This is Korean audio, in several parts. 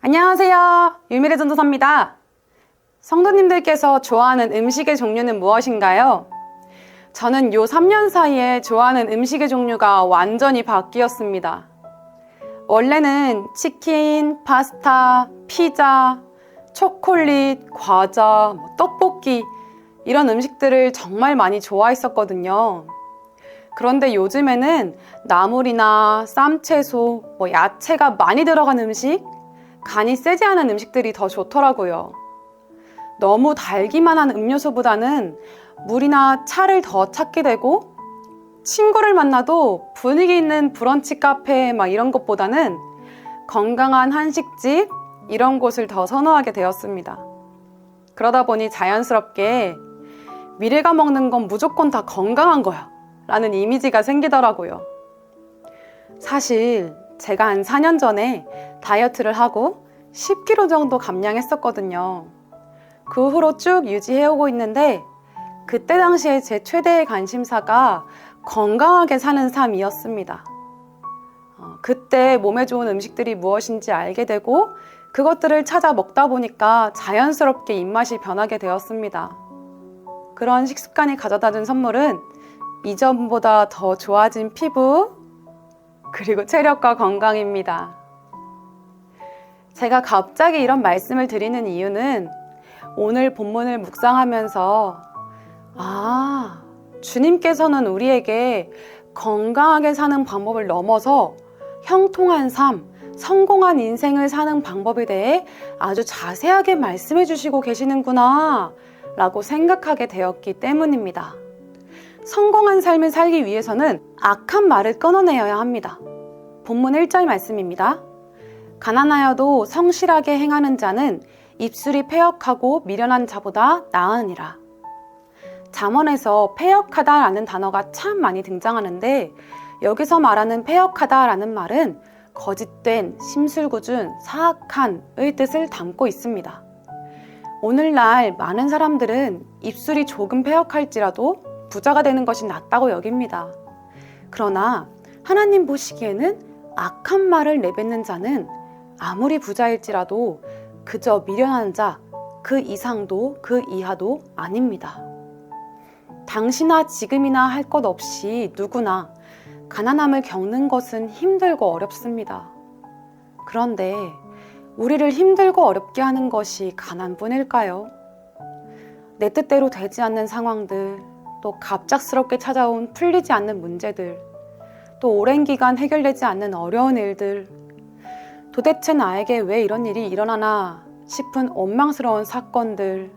안녕하세요. 유미래 전도사입니다. 성도님들께서 좋아하는 음식의 종류는 무엇인가요? 저는 요 3년 사이에 좋아하는 음식의 종류가 완전히 바뀌었습니다. 원래는 치킨, 파스타, 피자, 초콜릿, 과자, 뭐 떡볶이 이런 음식들을 정말 많이 좋아했었거든요. 그런데 요즘에는 나물이나 쌈채소, 뭐 야채가 많이 들어간 음식, 간이 세지 않은 음식들이 더 좋더라고요. 너무 달기만 한 음료수보다는 물이나 차를 더 찾게 되고 친구를 만나도 분위기 있는 브런치 카페 막 이런 것보다는 건강한 한식집 이런 곳을 더 선호하게 되었습니다. 그러다 보니 자연스럽게 미래가 먹는 건 무조건 다 건강한 거야 라는 이미지가 생기더라고요. 사실 제가 한 4년 전에 다이어트를 하고 10kg 정도 감량했었거든요. 그 후로 쭉 유지해오고 있는데 그때 당시에 제 최대의 관심사가 건강하게 사는 삶이었습니다. 어, 그때 몸에 좋은 음식들이 무엇인지 알게 되고 그것들을 찾아 먹다 보니까 자연스럽게 입맛이 변하게 되었습니다. 그런 식습관이 가져다 준 선물은 이전보다 더 좋아진 피부, 그리고 체력과 건강입니다. 제가 갑자기 이런 말씀을 드리는 이유는 오늘 본문을 묵상하면서 아, 주님께서는 우리에게 건강하게 사는 방법을 넘어서 형통한 삶, 성공한 인생을 사는 방법에 대해 아주 자세하게 말씀해 주시고 계시는구나 라고 생각하게 되었기 때문입니다. 성공한 삶을 살기 위해서는 악한 말을 끊어내어야 합니다. 본문 1절 말씀입니다. 가난하여도 성실하게 행하는 자는 입술이 패역하고 미련한 자보다 나으니라. 잠언에서 패역하다라는 단어가 참 많이 등장하는데 여기서 말하는 패역하다라는 말은 거짓된, 심술궂은, 사악한의 뜻을 담고 있습니다. 오늘날 많은 사람들은 입술이 조금 패역할지라도 부자가 되는 것이 낫다고 여깁니다. 그러나 하나님 보시기에는 악한 말을 내뱉는 자는 아무리 부자일지라도 그저 미련한 자, 그 이상도 그 이하도 아닙니다. 당시나 지금이나 할 것 없이 누구나 가난함을 겪는 것은 힘들고 어렵습니다. 그런데 우리를 힘들고 어렵게 하는 것이 가난뿐일까요? 내 뜻대로 되지 않는 상황들, 또 갑작스럽게 찾아온 풀리지 않는 문제들, 또 오랜 기간 해결되지 않는 어려운 일들, 도대체 나에게 왜 이런 일이 일어나나 싶은 원망스러운 사건들,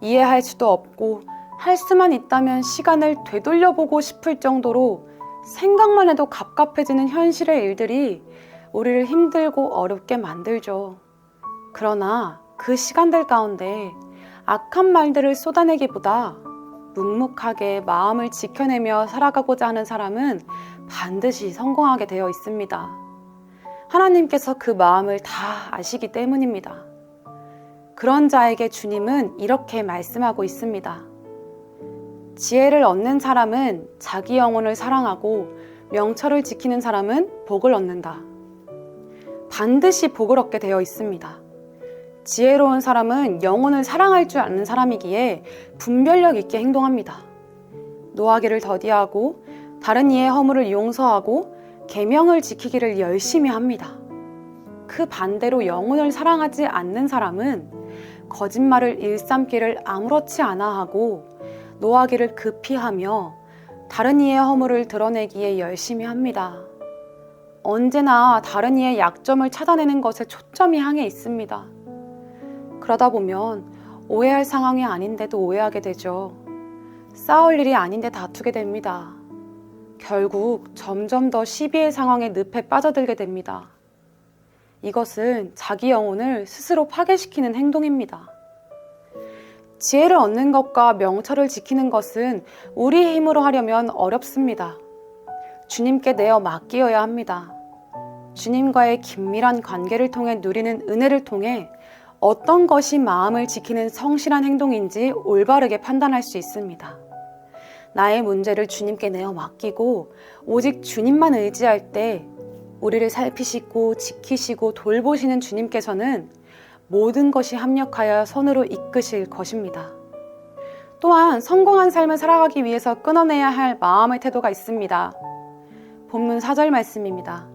이해할 수도 없고 할 수만 있다면 시간을 되돌려보고 싶을 정도로 생각만 해도 갑갑해지는 현실의 일들이 우리를 힘들고 어렵게 만들죠. 그러나 그 시간들 가운데 악한 말들을 쏟아내기보다 묵묵하게 마음을 지켜내며 살아가고자 하는 사람은 반드시 성공하게 되어 있습니다. 하나님께서 그 마음을 다 아시기 때문입니다. 그런 자에게 주님은 이렇게 말씀하고 있습니다. 지혜를 얻는 사람은 자기 영혼을 사랑하고 명철을 지키는 사람은 복을 얻는다. 반드시 복을 얻게 되어 있습니다. 지혜로운 사람은 영혼을 사랑할 줄 아는 사람이기에 분별력 있게 행동합니다. 노하기를 더디하고 다른 이의 허물을 용서하고 계명을 지키기를 열심히 합니다. 그 반대로 영혼을 사랑하지 않는 사람은 거짓말을 일삼기를 아무렇지 않아 하고 노하기를 급히 하며 다른 이의 허물을 드러내기에 열심히 합니다. 언제나 다른 이의 약점을 찾아내는 것에 초점이 향해 있습니다. 그러다 보면 오해할 상황이 아닌데도 오해하게 되죠. 싸울 일이 아닌데 다투게 됩니다. 결국 점점 더 시비의 상황에 늪에 빠져들게 됩니다. 이것은 자기 영혼을 스스로 파괴시키는 행동입니다. 지혜를 얻는 것과 명철을 지키는 것은 우리의 힘으로 하려면 어렵습니다. 주님께 내어 맡기어야 합니다. 주님과의 긴밀한 관계를 통해 누리는 은혜를 통해 어떤 것이 마음을 지키는 성실한 행동인지 올바르게 판단할 수 있습니다. 나의 문제를 주님께 내어 맡기고 오직 주님만 의지할 때 우리를 살피시고 지키시고 돌보시는 주님께서는 모든 것이 합력하여 선으로 이끄실 것입니다. 또한 성공한 삶을 살아가기 위해서 끊어내야 할 마음의 태도가 있습니다. 본문 4절 말씀입니다.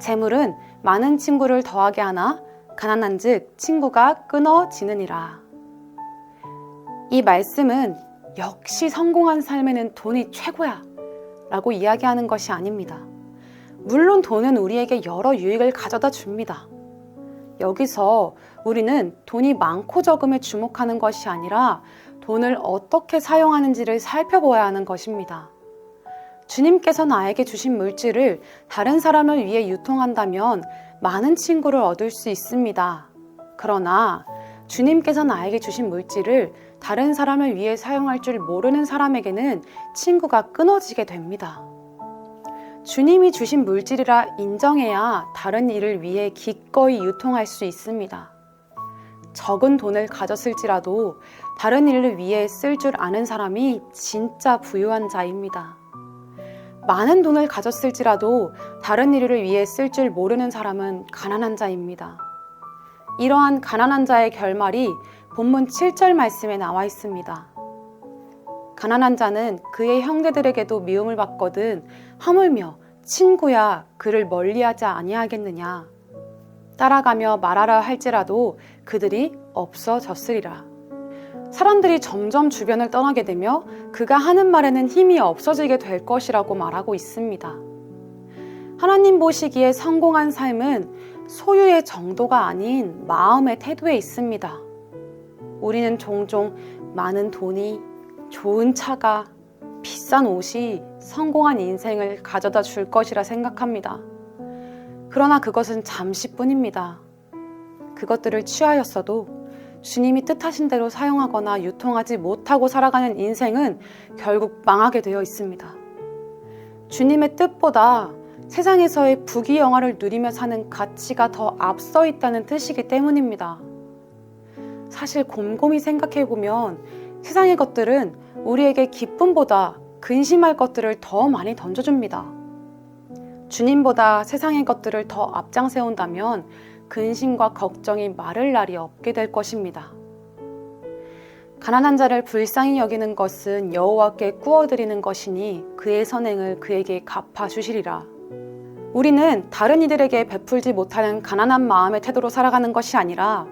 재물은 많은 친구를 더하게 하나 가난한 즉 친구가 끊어지느니라. 이 말씀은 역시 성공한 삶에는 돈이 최고야 라고 이야기하는 것이 아닙니다. 물론 돈은 우리에게 여러 유익을 가져다 줍니다. 여기서 우리는 돈이 많고 적음에 주목하는 것이 아니라 돈을 어떻게 사용하는지를 살펴보아야 하는 것입니다. 주님께서 나에게 주신 물질을 다른 사람을 위해 유통한다면 많은 친구를 얻을 수 있습니다. 그러나 주님께서 나에게 주신 물질을 다른 사람을 위해 사용할 줄 모르는 사람에게는 친구가 끊어지게 됩니다. 주님이 주신 물질이라 인정해야 다른 일을 위해 기꺼이 유통할 수 있습니다. 적은 돈을 가졌을지라도 다른 일을 위해 쓸 줄 아는 사람이 진짜 부유한 자입니다. 많은 돈을 가졌을지라도 다른 일을 위해 쓸 줄 모르는 사람은 가난한 자입니다. 이러한 가난한 자의 결말이 본문 7절 말씀에 나와 있습니다. 가난한 자는 그의 형제들에게도 미움을 받거든 하물며 친구야 그를 멀리하지 아니하겠느냐 따라가며 말하라 할지라도 그들이 없어졌으리라 사람들이 점점 주변을 떠나게 되며 그가 하는 말에는 힘이 없어지게 될 것이라고 말하고 있습니다. 하나님 보시기에 성공한 삶은 소유의 정도가 아닌 마음의 태도에 있습니다. 우리는 종종 많은 돈이, 좋은 차가, 비싼 옷이 성공한 인생을 가져다 줄 것이라 생각합니다. 그러나 그것은 잠시뿐입니다. 그것들을 취하였어도 주님이 뜻하신 대로 사용하거나 유통하지 못하고 살아가는 인생은 결국 망하게 되어 있습니다. 주님의 뜻보다 세상에서의 부귀영화를 누리며 사는 가치가 더 앞서 있다는 뜻이기 때문입니다. 사실 곰곰이 생각해 보면 세상의 것들은 우리에게 기쁨보다 근심할 것들을 더 많이 던져줍니다. 주님보다 세상의 것들을 더 앞장세운다면 근심과 걱정이 마를 날이 없게 될 것입니다. 가난한 자를 불쌍히 여기는 것은 여호와께 꾸어드리는 것이니 그의 선행을 그에게 갚아 주시리라. 우리는 다른 이들에게 베풀지 못하는 가난한 마음의 태도로 살아가는 것이 아니라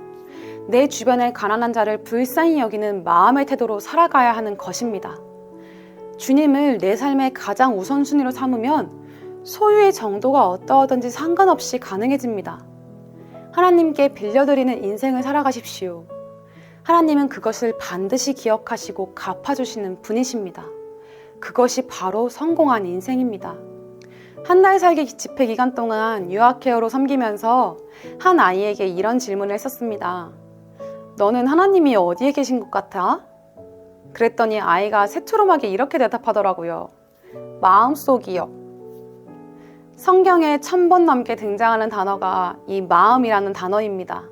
내 주변의 가난한 자를 불쌍히 여기는 마음의 태도로 살아가야 하는 것입니다. 주님을 내 삶의 가장 우선순위로 삼으면 소유의 정도가 어떠하든지 상관없이 가능해집니다. 하나님께 빌려드리는 인생을 살아가십시오. 하나님은 그것을 반드시 기억하시고 갚아주시는 분이십니다. 그것이 바로 성공한 인생입니다. 한 달 살기 집회 기간 동안 유아케어로 섬기면서 한 아이에게 이런 질문을 했었습니다. 너는 하나님이 어디에 계신 것 같아? 그랬더니 아이가 새투름하게 이렇게 대답하더라고요. 마음속이요. 성경에 천 번 넘게 등장하는 단어가 이 마음이라는 단어입니다.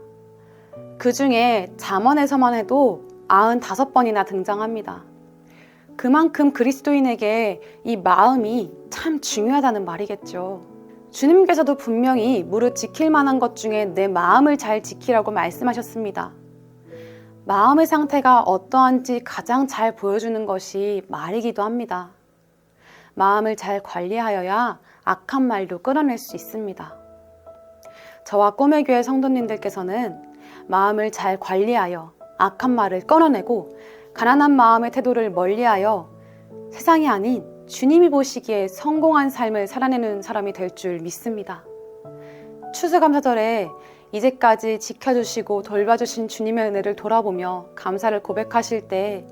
그 중에 잠언에서만 해도 95번이나 등장합니다. 그만큼 그리스도인에게 이 마음이 참 중요하다는 말이겠죠. 주님께서도 분명히 무릇 지킬 만한 것 중에 내 마음을 잘 지키라고 말씀하셨습니다. 마음의 상태가 어떠한지 가장 잘 보여주는 것이 말이기도 합니다. 마음을 잘 관리하여야 악한 말도 끊어낼 수 있습니다. 저와 꿈의 교회 성도님들께서는 마음을 잘 관리하여 악한 말을 끊어내고 가난한 마음의 태도를 멀리하여 세상이 아닌 주님이 보시기에 성공한 삶을 살아내는 사람이 될 줄 믿습니다. 추수감사절에 이제까지 지켜주시고 돌봐주신 주님의 은혜를 돌아보며 감사를 고백하실 때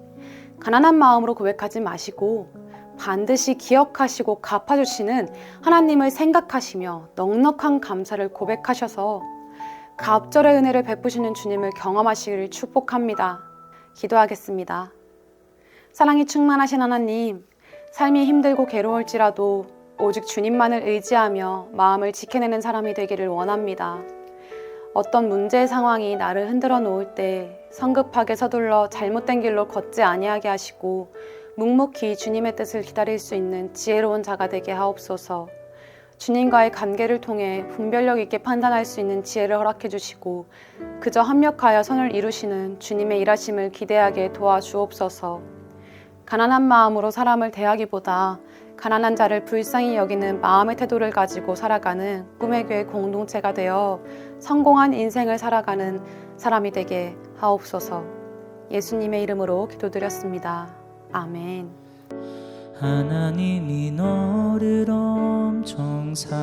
가난한 마음으로 고백하지 마시고 반드시 기억하시고 갚아주시는 하나님을 생각하시며 넉넉한 감사를 고백하셔서 갑절의 은혜를 베푸시는 주님을 경험하시기를 축복합니다. 기도하겠습니다. 사랑이 충만하신 하나님, 삶이 힘들고 괴로울지라도 오직 주님만을 의지하며 마음을 지켜내는 사람이 되기를 원합니다. 어떤 문제의 상황이 나를 흔들어 놓을 때 성급하게 서둘러 잘못된 길로 걷지 아니하게 하시고 묵묵히 주님의 뜻을 기다릴 수 있는 지혜로운 자가 되게 하옵소서. 주님과의 관계를 통해 분별력 있게 판단할 수 있는 지혜를 허락해 주시고 그저 합력하여 선을 이루시는 주님의 일하심을 기대하게 도와주옵소서. 가난한 마음으로 사람을 대하기보다 가난한 자를 불쌍히 여기는 마음의 태도를 가지고 살아가는 꿈의 교회 공동체가 되어 성공한 인생을 살아가는 사람이 되게 하옵소서. 예수님의 이름으로 기도드렸습니다. 아멘. 하나님이 너를 엄청 사랑하신대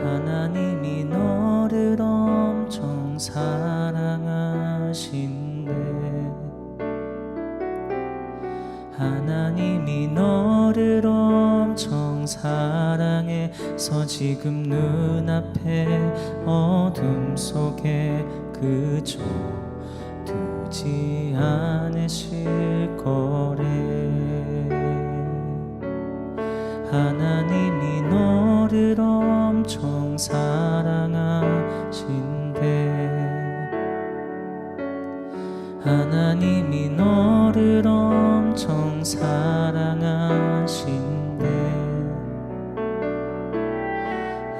하나님이 너를 엄청 사랑하신대 하나님이 너를 엄청 사랑해서 지금 눈앞에 어둠 속에 그저 두지 않으실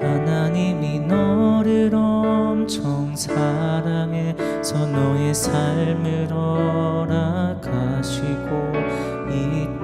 하나님이 너를 엄청 사랑해서 너의 삶을 허락하시고 이